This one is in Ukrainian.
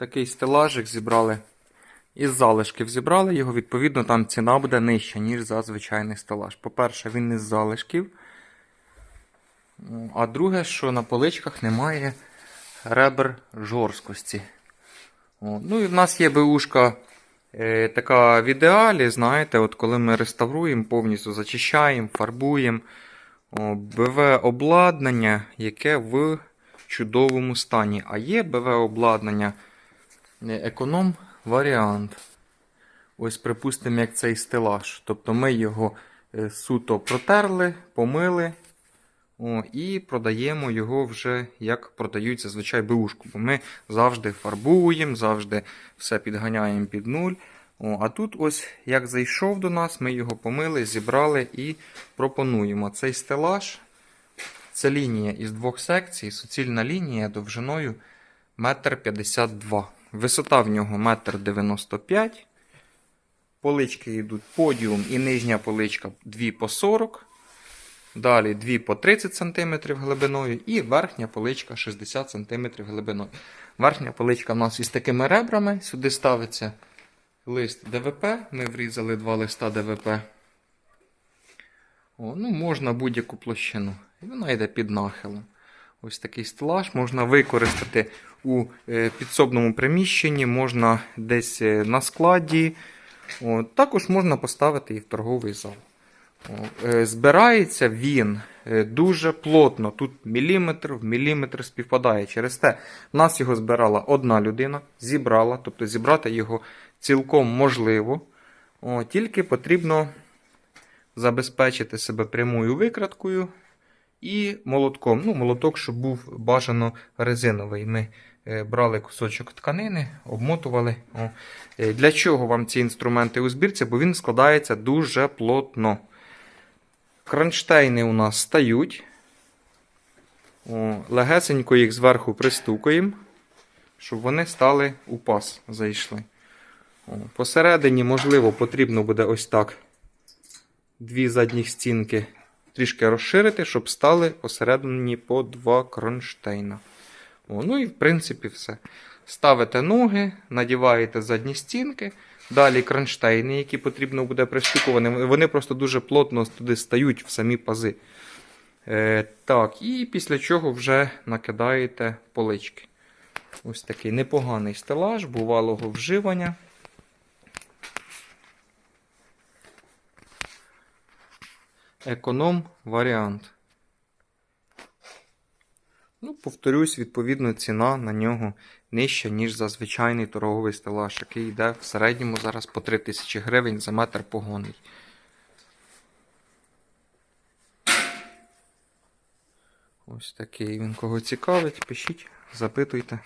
Такий стелажик зібрали. Із залишків зібрали його, відповідно, там ціна буде нижча, ніж за звичайний стелаж. По-перше, він із залишків. А друге, що на поличках немає ребер жорсткості. Ну і в нас є БУшка е, така в ідеалі, знаєте, от коли ми реставруємо, повністю зачищаємо, фарбуємо. БВ обладнання, яке в чудовому стані. А є БВ обладнання економ варіант. Ось, припустимо, як цей стелаж. Тобто ми його е, суто протерли, помили. О, і продаємо його вже як продають зазвичай бушку. Бо ми завжди фарбуємо, завжди все підганяємо під нуль. О, а тут, ось як зайшов до нас, ми його помили, зібрали і пропонуємо. Цей стелаж це лінія із двох секцій, суцільна лінія довжиною 1,52 м. Висота в нього 1,95 м. Полички йдуть подіум і нижня поличка 2 по 40 Далі 2 по 30 см глибиною і верхня поличка 60 см глибиною. Верхня поличка в нас із такими ребрами. Сюди ставиться лист ДВП. Ми врізали два листа ДВП. О, ну, можна будь-яку площину. І вона йде під нахилом. Ось такий стелаж можна використати у е, підсобному приміщенні, можна десь е, на складі. Також можна поставити і в торговий зал. Е, Збирається він дуже плотно. Тут міліметр в міліметр співпадає. Через те нас його збирала одна людина, зібрала, тобто зібрати його цілком можливо. О, Тільки потрібно забезпечити себе прямою викраткою і молотком. Ну, молоток, щоб був бажано резиновий. Ми е, брали кусочок тканини, обмотували. О. Е, Для чого вам ці інструменти у збірці? Бо він складається дуже плотно. Кронштейни у нас стають. О, легесенько їх зверху пристукаємо, щоб вони стали у пас, зайшли. О, посередині, можливо, потрібно буде ось так дві задніх стінки трішки розширити, щоб стали посередині по два кронштейна. О, ну і в принципі все. Ставите ноги, надіваєте задні стінки. Далі кронштейни, які потрібно буде пристукувати, вони просто дуже плотно туди стають в самі пази. Е, так, і після чого вже накидаєте полички. Ось такий непоганий стелаж, бувалого вживання. Економ варіант. Ну, повторюсь, відповідно, ціна на нього нижча, ніж за звичайний торговий стелаж, який йде в середньому зараз по 3000 гривень за метр погонний. Ось такий він кого цікавить, пишіть, запитуйте.